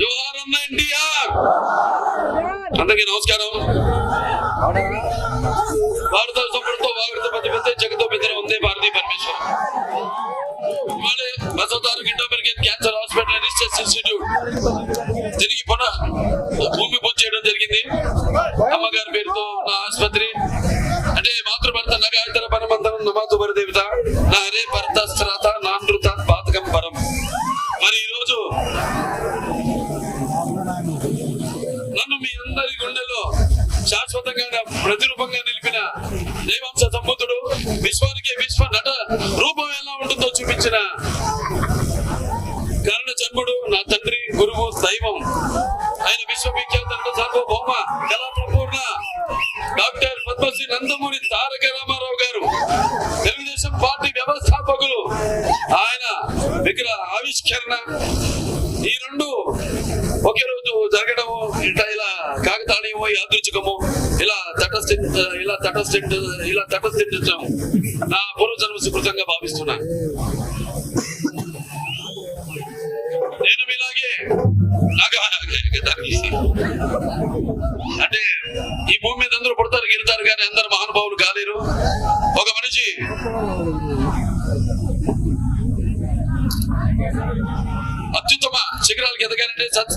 జోహార్ అన్న ఎన్టీఆర్ అందరికీ నమస్కారం. భారత సంపూర్ణతో భారత పెద్ద జగతో పెద్దలు ఉందే భారతీయ పరమేశ్వర్. ఇవాళ క్యాన్సర్ హాస్పిటల్ రీసెర్చ్ ఇన్స్టిట్యూట్ తిరిగి పునః భూమి పూజ చేయడం జరిగింది. అమ్మగారి పేరుతో నా ఆసుపత్రి. అంటే మాతృభర్త నగాయతర పరమంతరం నమాతు పరదేవిత నా హరే భర్త శ్రాత నానృత పాతకం పరం. మరి ఈరోజు నన్ను మీ అందరి గుండెలో శాశ్వతంగా ప్రతిరూపంగా నిలిపిన దైవాంశ సంబుద్ధుడు విశ్వానికి విశ్వ నట రూపం ఎలా ఉంటుందో చూపించిన ఇలా తటస్థి ఇలా నా పూర్వజన్మ సుకృతంగా భావిస్తున్నాను నేను మీలాగే నాకు అంటే ఈ భూమి మీద అందరూ పుడతారు గెలుతారు కానీ అందరు మహానుభావులు కాలేరు. ఒక మనిషి అత్యుత్తమ శిఖరాలకు ఎదగాలంటే సత్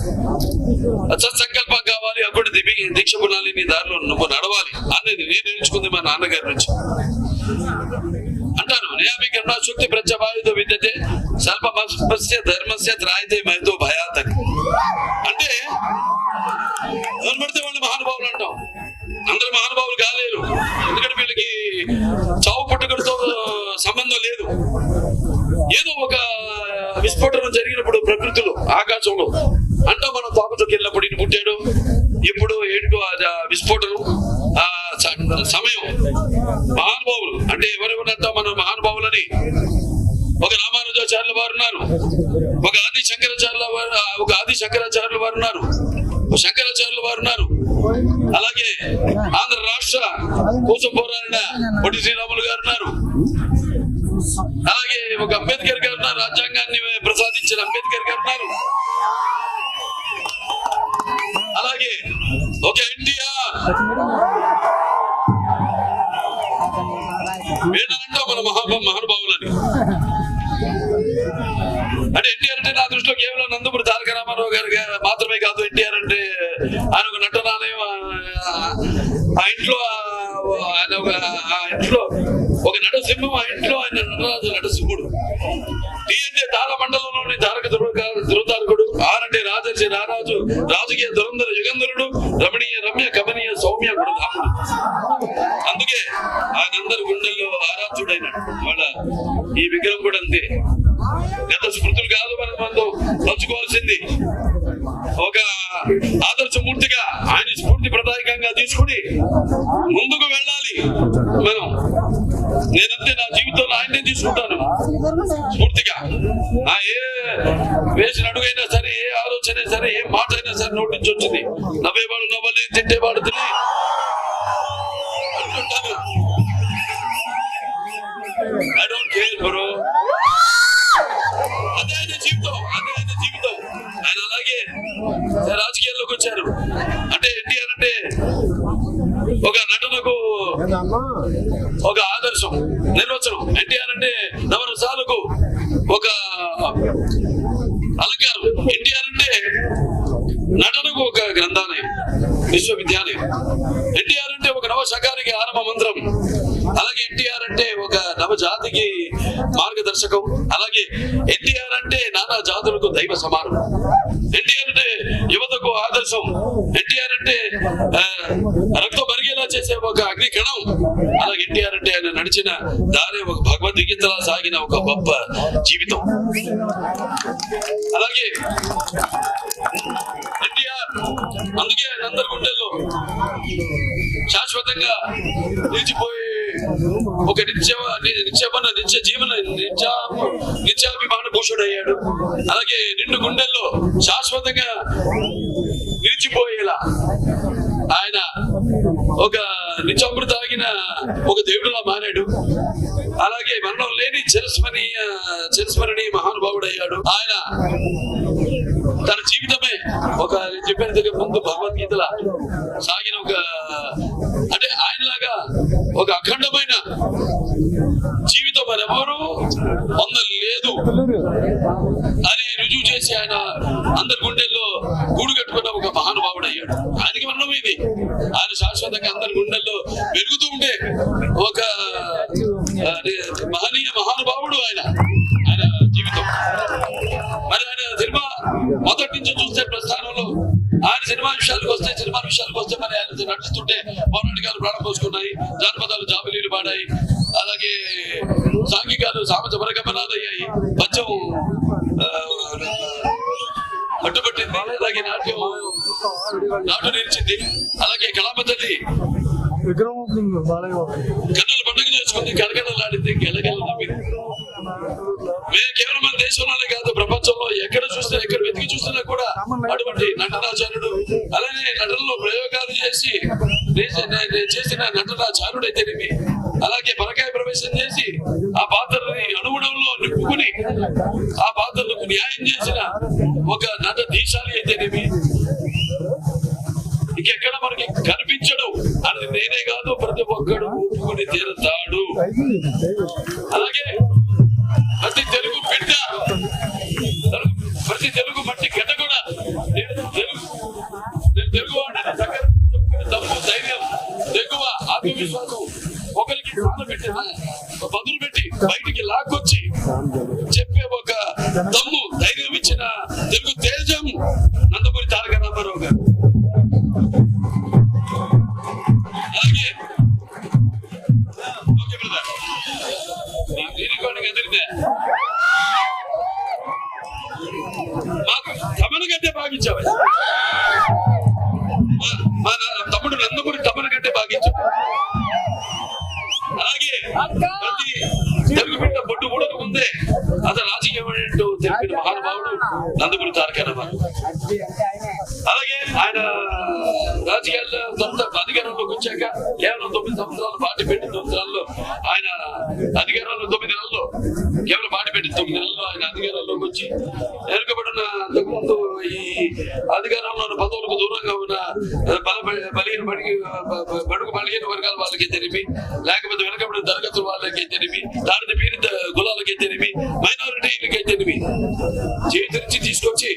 సత్సంకల్పం కావాలి అప్పుడు దివి దీక్ష గుణాలి నీ దారిలో నువ్వు నడవాలి అనేది నేను నేర్చుకుంది మా నాన్నగారి నుంచి అంటారు నియామికరణ శుక్తి ప్రత్యవాయుధ విద్యతే స్వల్ప ధర్మస్య త్రాయితే మహితో భయాత్ అంటే ఎవరు పడితే వాళ్ళు మహానుభావులు అంటాం. అందరు మహానుభావులు కాలేరు. ఎందుకంటే వీళ్ళకి చావు పుట్టుకడితో సంబంధం లేదు. ఏదో ఒక విస్ఫోటనం జరిగినప్పుడు ప్రకృతిలో ఆకాశంలో. అంటాం మనం తోకతోకి వెళ్ళినప్పుడు ఇటు పుట్టాడు. ఇప్పుడు ఏంటో ఆ విస్ఫోటనం ఆ సమయం. మహానుభావులు. అంటే ఉన్నంత మన మహానుభావులని ఒక రామానుజాచార్యుల వారు ఉన్నారు ఒక ఆది శంకరాచార్యుల వారు ఒక ఆది శంకరాచార్యుల వారు ఉన్నారు ఒక శంకరాచార్యుల వారు ఉన్నారు. అలాగే ఆంధ్ర రాష్ట్ర కోసం పోరాడిన పొట్టి శ్రీరాములు గారు ఉన్నారు. అలాగే ఒక అంబేద్కర్ గారు ఉన్నారు రాజ్యాంగాన్ని ప్రసాదించిన అంబేద్కర్ గారు ఉన్నారు. అలాగే ఒక ఎన్టీఆర్ వీళ్ళంటా మన మహాభా మహానుభావులని. అంటే ఎన్టీఆర్ అంటే నా దృష్టిలో కేవలం నందమూరి తారక రామారావు గారు మాత్రమే కాదు ఎన్టీఆర్ అంటే ఆయన ఒక నటనాలయం ఆ- ఆ ఇంట్లో ఆయన ఒక ఆ ఇంట్లో ఒక నటసింహం ఆ ఇంట్లో ఆయన నటరాజు నటసింహుడు. టీ అంటే తార మండలంలోని తారక ధృవ- అంటే రాజర్షి రారాజు రాజకీయ ధురంధర యుగంధరుడు రమణీయ రమ్య కమనీయ సౌమ్య గుణధాముడు అందుకే ఆయనందరి గుండెల్లో ఆరాధ్యుడైన వాళ్ళ ఈ విగ్రహం కూడా అంతే. గత స్మృతులు కాదు మనం మనం పంచుకోవాల్సింది. ఒక ఆదర్శమూర్తిగా ఆయన స్ఫూర్తి ప్రదాయకంగా తీసుకుని ముందుకు వెళ్ళాలి మనం. నేనంతే నా జీవితంలో ఆయన్నే తీసుకుంటాను. స్ఫూర్తిగా. ఏ వేసిన అడుగైనా సరే సరే ఏ మాట అయినా సరే నోటి నుంచి వచ్చింది. నవ్వేవాడు నవ్వలేదు తిట్టేవాడు తిని. అంటుంటారు. ఐ డోంట్ కేర్ బ్రో అదే ఆయన జీవితం అదే ఆయన జీవితం. ఆయన అలాగే రాజకీయాల్లోకి వచ్చారు. అంటే ఎన్టీఆర్ అంటే ఒక నటనకు ఒక ఆదర్శం నిర్వచనం. ఎన్టీఆర్ అంటే నవరసాలకు ఒక అలంకారం ఎన్టీఆర్ అంటే నటనకు ఒక గ్రంథాలయం విశ్వవిద్యాలయం. ఎన్టీఆర్ అంటే ఒక నవ శకానికి ఆరంభ మంత్రం. అలాగే ఎన్టీఆర్ అంటే ఒక నవ జాతికి మార్గదర్శకం. అలాగే ఎన్టీఆర్ అంటే నానా జాతులకు దైవ సమానం. ఎన్టీఆర్ అంటే యువతకు ఆదర్శం. ఎన్టీఆర్ అంటే ఆ, రక్తం మరిగేలా చేసే ఒక అగ్ని కణం అలాగే ఎన్టీఆర్ అంటే ఆయన నడిచిన దారే ఒక భగవద్గీతలా సాగిన ఒక గొప్ప జీవితం. అలాగే అందుకే అందరి గుండెల్లో శాశ్వతంగా నిలిచిపోయి ఒక నిత్య నిత్యమన్న నిత్య జీవన నిత్య నిత్యాభిమాన భూషుడయ్యాడు అలాగే నిండు గుండెల్లో శాశ్వతంగా నిలిచిపోయేలా ఆయన ఒక నిత్యామృత తాగిన ఒక దేవుడులా మారాడు. అలాగే మరణం లేని చిరస్మరణీయ చిరస్మరణీయ మహానుభావుడయ్యాడు. ఆయన తన జీవితమే చెప్పినట్టుగా ముందు భగవద్గీతల సాగిన ఒక అంటే ఆయనలాగా ఒక అఖండమైన జీవితం మరి ఎవరు పొందలేదు. అని రుజువు చేసి ఆయన అందరు సామజ పరగమనాలయ్యాయి పద్యం పట్టుబట్టింది అలాగే నాట్యం నాటు నిలిచింది. అలాగే కళాపద్ధతి తల్లి కన్నుల పండుగ చేసుకుంది. కలకలలాడింది గెలగల నవ్వింది. మేము కేవలం మన దేశంలోనే కాదు ప్రపంచంలో ఎక్కడ చూస్తే ఎక్కడ వెతికి చూసినా కూడా అటువంటి నటనాచారుడు అలానే నటనలో ప్రయోగాలు చేసి చేసిన నటనాచారుడు అయితేనేమి అలాగే పరకాయ ప్రవేశం చేసి ఆ పాత్రని అణుగుణంలో నిప్పుకుని ఆ బాధలకు న్యాయం చేసిన ఒక నట దేశాలు అయితేనేమి ఇంకెక్కడ మనకి కనిపించడు? అది నేనే కాదు ప్రతి ఒక్కడు ఒప్పుకుని తీరుతాడు. అలాగే Don't ఆయన అధికారంలో తొమ్మిది నెలల్లో కేవలం పార్టీ పెట్టి తొమ్మిది నెలల్లో ఆయన అధికారంలోకి వచ్చి వెనుకబడిన అంతకుముందు ఈ అధికారంలో ఉన్న పదవులకు దూరంగా ఉన్న బల బలహీన బడికి బడుగు బలహీన వర్గాల వాళ్ళకి తెలిపి లేకపోతే వెనుకబడిన తరగతుల వాళ్ళకి తెలిపి దాడిత పీడిత కులాలకి తెలిపి మైనారిటీలకి తెలిపి చేతి తీసుకొచ్చి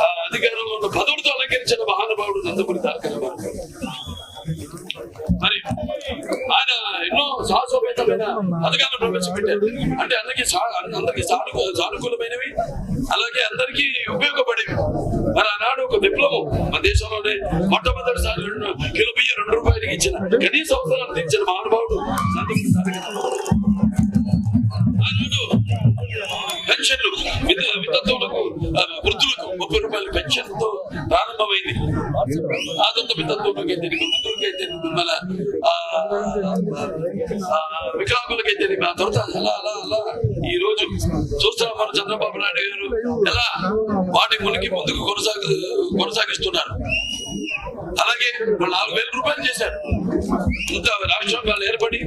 ఆ అధికారంలో ఉన్న పదవులతో అలంకరించిన మహానుభావుడు నందమూరి తారక రామారావు. మరి ఆయన ఎన్నో సాహసోపేతమైన పథకాలను ప్రవేశపెట్టారు అంటే అందరికి అందరికి సానుకూ సానుకూలమైనవి అలాగే అందరికీ ఉపయోగపడేవి. మరి ఆనాడు ఒక విప్లవం మన దేశంలోనే మొట్టమొదటిసారి కిలో బియ్యం రెండు రూపాయలకి ఇచ్చిన కనీస అవసరాలు తీర్చిన మహానుభావుడు పెన్షన్లు విత- వితంతువులకు వృద్ధులకు ముప్పై రూపాయల పెన్షన్తో ప్రారంభమైంది. ఆదంత వితంతువులకి అయితే వృద్ధులకి అయితే మన ఆ, ఆ, వికలాంగులకైతే ఆ తర్వాత అలా అలా అలా ఈ రోజు చూస్తున్నాం మన చంద్రబాబు నాయుడు గారు? ఎలా? వాటి మునికి ముందుకు కొనసాగు కొనసాగిస్తున్నారు. అలాగే నాలుగు వేల రూపాయలు చేశారు. ఇంత రాష్ట్రం ఏర్పడి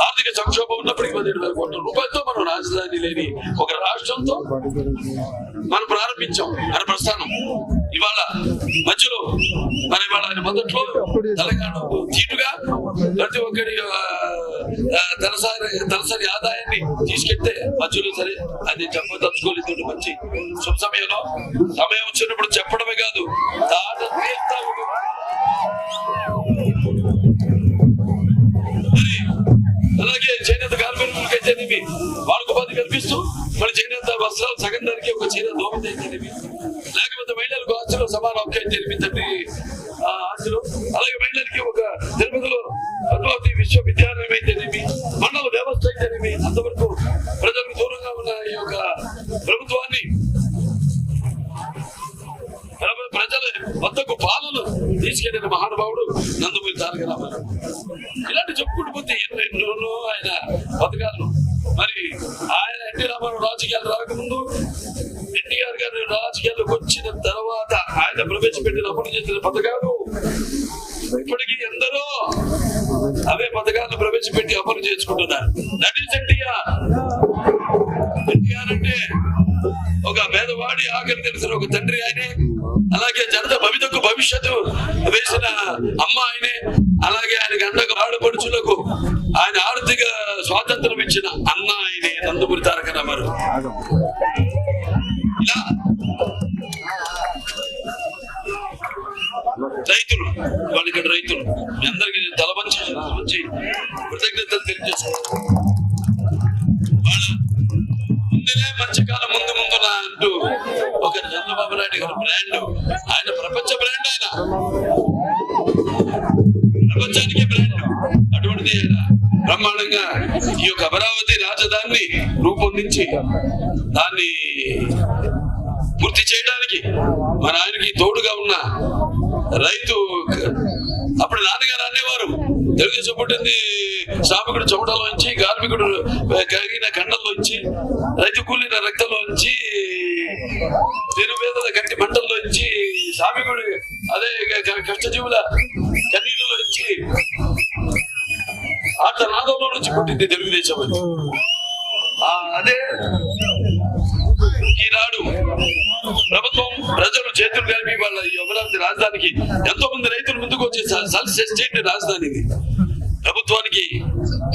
ఆర్థిక సంక్షోభం ఉన్నప్పటికీ పదిహేడు వేల కోట్ల రూపాయలతో మనం రాజధాని లేని ఒక రాష్ట్రంతో మనం ప్రారంభించాం. మన ప్రస్థానం. ఇవాళ మధ్యలో మరి ఇవాళ ఆయన మొదట్లో తెలంగాణ తీటుగా ప్రతి ఒక్కరి ఆ, తలసరి తలసరి ఆదాయాన్ని తీసుకెళ్తే మధ్యలో సరే అది చెప్పదలుచుకోలేదు మంచి శుభ సమయంలో సమయం వచ్చినప్పుడు చెప్పడమే కాదు దాని బతకాలను. మరి ఆయన ఎన్టీ రామారావు రాజకీయాలు రాకముందు ఎన్టీఆర్ గారు రాజకీయాలకు వచ్చిన తర్వాత ఆయన ప్రవేశపెట్టిన అమలు చేసిన పథకాలు ఇప్పటికీ ఎందరో అవే పథకాలను ప్రవేశపెట్టి అమలు చేసుకుంటున్నారు. That is NTR. ఎన్టీఆర్ అంటే ఒక పేదవాడి ఆకలి తెలిసిన ఒక తండ్రి ఆయనే అలాగే జనత భవితకు భవిష్యత్తు వేసిన అమ్మ ఆయనే అలాగే ఆయన గంటకు ఆడపడుచులకు ఆయన ఆర్థిక స్వాతంత్రం ఇచ్చిన అన్న ఆయన నందమూరి తారక రామారావు. ఇలా రైతులు వాళ్ళు ఇక్కడ రైతులు మీ అందరికీ నేను కృతజ్ఞతలు తెలియజేసుకుంటాను దాన్ని రూపొందించి దాన్ని పూర్తి చేయడానికి మన ఆయనకి తోడుగా ఉన్న రైతు అప్పుడు నాన్నగారు అనేవారు. తెలుగుదేశం పుట్టింది శ్రామికుడు చెమటలోంచి కార్మికుడు కరిగిన కండల్లోంచి రైతు కూలిన రక్తంలోంచి నిరుపేదల కట్టి మంటల్లోంచి శ్రామికుడు అదే క- కష్టజీవుల కన్నీళ్ళలోంచి ఆట నాదంలో నుంచి పుట్టింది తెలుగుదేశం అని. అదే. ఈనాడు ప్రభుత్వం ప్రజలు చేతులు కలిపి వాళ్ళ అమరావతి రాజధానికి ఎంతో మంది రైతులు ముందుకు వచ్చి సెల్ఫ్ రాజధాని ఇది. ప్రభుత్వానికి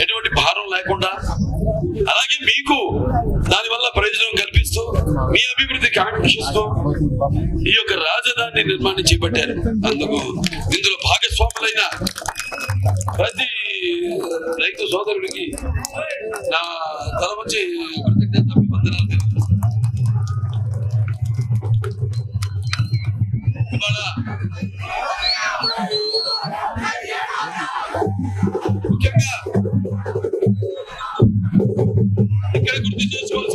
ఎటువంటి భారం లేకుండా అలాగే మీకు దానివల్ల ప్రయోజనం కల్పిస్తూ మీ అభివృద్ధికి ఆకర్షిస్తూ ఈ యొక్క రాజధాని నిర్మాణం చేపట్టారు. అందుకు ఇందులో భాగస్వాములైన రైతు సోదరుడికి నా తల వచ్చి కృతజ్ఞత అభివందనాలు తెలియజేస్తాను ముఖ్యంగా ఇక్కడ గుర్తు చేసుకోవాల్సింది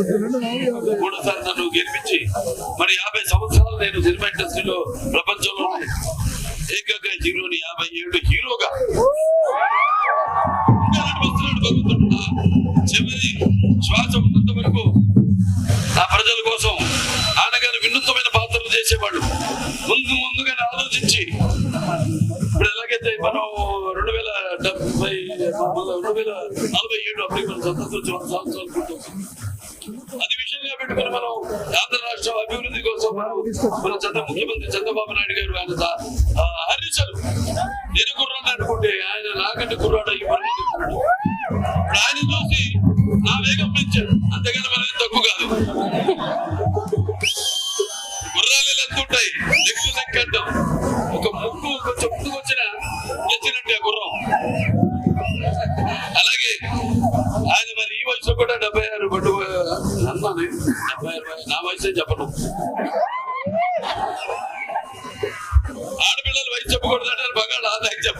మూడోసారి నన్ను గెలిపించి మరి యాభై సంవత్సరాలు నేను సినిమా ఇండస్ట్రీలో ప్రపంచంలో ఏకైక హీరోని యాభై ఏడు హీరోగా చివరి శ్వాస ఉన్నంత వరకు ఆ ప్రజల కోసం నాన్నగారు వినూత్నమైన పాత్రలు చేసేవాడు ముందు ముందుగానే ఆలోచించి ఇప్పుడు ఎలాగైతే మనం రెండు వేల డెబ్బై రెండు వేల నలభై ఏడు అప్పటికి మనం స్వతంత్రం వచ్చి వంద సంవత్సరాలు గుర్తొస్తుంది అది విషయంగా పెట్టుకుని మనం ఆంధ్ర రాష్ట్రం అభివృద్ధి కోసం మన చంద్ర ముఖ్యమంత్రి చంద్రబాబు నాయుడు గారు ఆయన దా- నేను కుర్రాడు అనుకుంటే ఆయన నాకంటే కుర్రాడు ఇప్పుడు ఆయన చూసి నా వేగం పెంచాడు. అంతేగాని మనం తక్కువ కాదు. గుర్రాలు ఎంత ఉంటాయి. నెక్కు ఒక ముక్కు కొంచెం ముందుకు వచ్చిన ఎచ్చినట్టే గుర్రం అలాగే ఆయన మరి ఈ వయసులో కూడా డెబ్బై ఆరు పట్టు అన్నాను డెబ్బై నా వయసే చెప్పను.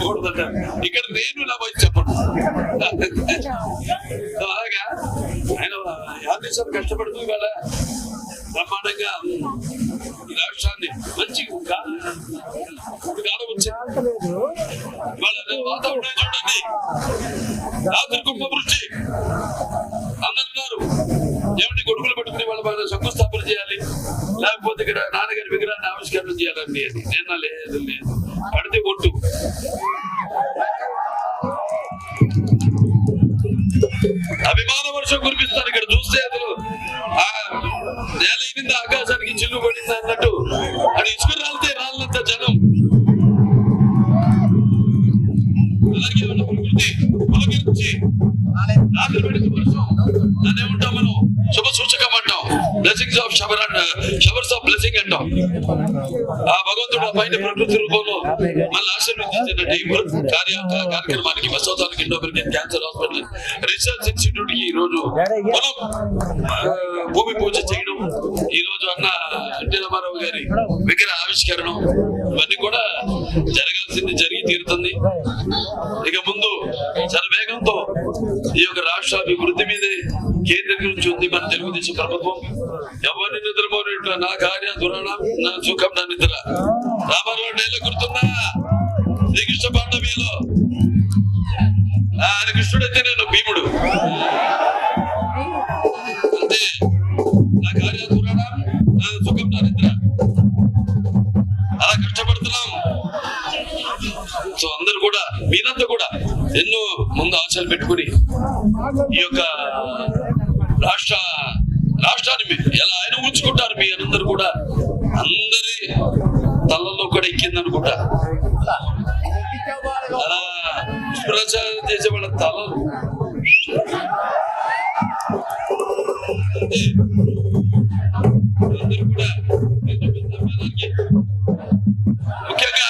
చెప్పకూడదు ఇక్కడ నేను నా వయసు చెప్పను. అలాగా? ఆయన యాదేశాలు కష్టపడుతూ ఇవాళ బ్రహ్మాండంగా ఈ రాష్ట్రాన్ని మంచి కాలం వచ్చింది వాతావరణం చూడండి. రాత్రి కుంభ వృష్టి. అందరున్నారు ఏమిటి కొడుకులు పెట్టుకుని వాళ్ళ వాళ్ళ శంకుస్థాపన చేయాలి. లేకపోతే ఇక్కడ నాన్నగారి విగ్రహాన్ని ఆవిష్కరణ చేయాలండి అని నేను లేదు లేదు. పడితే కొట్టు. అభిమాన వర్షం కురిపిస్తాను ఇక్కడ చూస్తే అతను ఆ నేల ఇనింది ఆకాశానికి చిల్లు పడింది అన్నట్టు. అది ఇసుకు రాలితే రాలినంత జనం. అలాగే ఉన్న ప్రకృతి పులకరించి రాత్రి పడిన వర్షం. దాన్ని ఏమంటాం మనం? శుభ సూచకం అంటాం. Blessings of shower and showers of పెట్టాం ఆ భగవంతుడు ఆ పైన ప్రకృతి రూపంలో మళ్ళీ ఆశీర్వదించినట్టు ఈ కార్యక్రమానికి బసవతానికి Indo American cancer hospital research ఇన్స్టిట్యూట్కి ఈ రోజు మనం భూమి పూజ చేయడం. ఈ రోజు అన్న ఎన్టీ రామారావు గారి విగ్రహ ఆవిష్కరణ. ఇవన్నీ కూడా జరగాల్సింది జరిగి తీరుతుంది. ఇక ముందు చాలా వేగంతో ఈ యొక్క రాష్ట్ర అభివృద్ధి మీదే కేంద్రీకరించి ఉంది మన తెలుగుదేశం ప్రభుత్వం. ఎవరిని నిద్రపోయినట్లు నా కార్య దురాణ నా సుఖం నా నిద్ర. రామారావు నేల గుర్తున్నా శ్రీకృష్ణ పాండవీలో ఆయన కృష్ణుడైతే నేను భీముడు. కష్టపడుతున్నాం పెట్టుకుని ఈ యొక్క రాష్ట్ర రాష్ట్రాన్ని ఎలా ఆయన ఉంచుకుంటారు మీ అందరు కూడా అందరి తలలో కూడా ఎక్కింది అనుకుంటా అలా ప్రచారం చేసే వాళ్ళ తలలు ముఖ్యంగా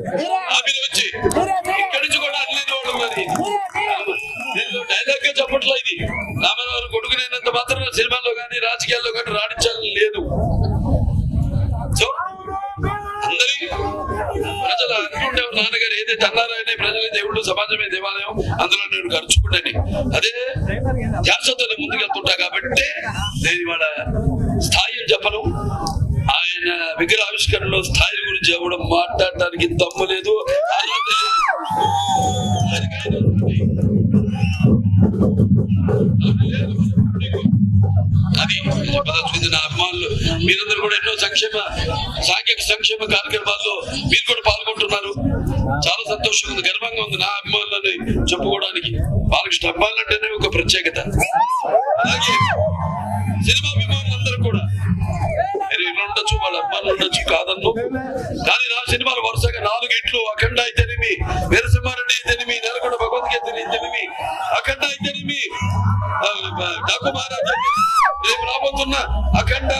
వస్తుంది ఆమెను వచ్చి ఇక్కడి నుంచి కూడా అనలేని వాడు మరి. దీనిలో డైలాగ్గా చెప్పట్లా ఇది. రామారావు కొడుకునేంత మాత్రం సినిమాల్లో కానీ రాజకీయాల్లో కానీ రాణించాలని లేదు. సో అందరి ప్రజలు అంటుండేవారు నాన్నగారు ఏదైతే అన్నారాయనే ప్రజలే దేవుడు సమాజమే దేవాలయం అందులో నేను ఖర్చుకుంటాను అదే నేను ముందుకెళ్తుంటా కాబట్టి నేను ఇవాళ ఆయన విగ్రహ ఆవిష్కరణలో స్థాయి గురించి ఎవడం మాట్లాడటానికి దమ్ము లేదు. అది కాదు. నా అభిమానులు. మీరందరూ కూడా ఎన్నో సంక్షేమ సాంఘిక సంక్షేమ కార్యక్రమాల్లో మీరు కూడా పాల్గొంటున్నారు. చాలా సంతోషంగా ఉంది గర్వంగా ఉంది నా అభిమానులని చెప్పుకోవడానికి. బాలకృష్ణ అభిమానులు అంటేనే ఒక ప్రత్యేకత. అలాగే సినిమా అభిమానులందరూ కూడా ఉండొచ్చు కాదన్ను. కానీ నా సినిమాలు వరుసగా నాలుగు ఇట్లు అఖండ అయితేనేమి వీరసింహారెడ్డి అయితేనేమి నెలకొండ భగవద్గీత అయితేనేమి అఖండ అయితేనేమి డాకు మహారాజ్ రేపు రాబోతున్న అఖండ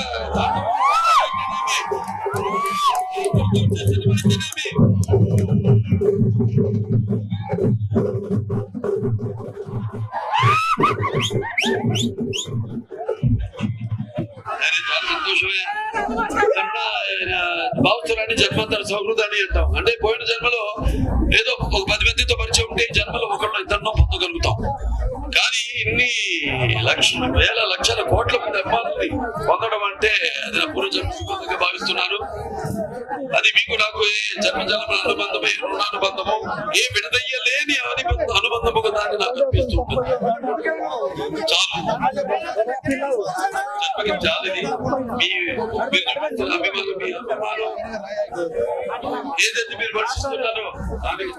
సినిమా అయితేనేమి, భావించాలని జన్మంతర సౌహృదాన్ని అంటాం. అంటే పోయిన జన్మలో ఏదో ఒక పది మందితో పరిచయం ఉంటే ఈ జన్మలో ఒకళ్ళు ఇద్దరినో పొందగలుగుతాం. కానీ ఇన్ని లక్షల వేల లక్షల కోట్ల మంది అమ్మాలని పొందడం అంటే అది నా పూర్వజన్మగా భావిస్తున్నారు. అది మీకు నాకు ఏ జన్మ జన్మ అనుబంధమే రుణానుబంధము ఏ విడదయ్యలేని అనుబంధ అనుబంధము కదా అని నాకు అనిపిస్తుంటుంది. చాలు. జన్మకి చాలు ఇది. మీ అభిమానం మీ అభిమానం. ఏదైతే మీరు వర్షిస్తున్నారో దానికి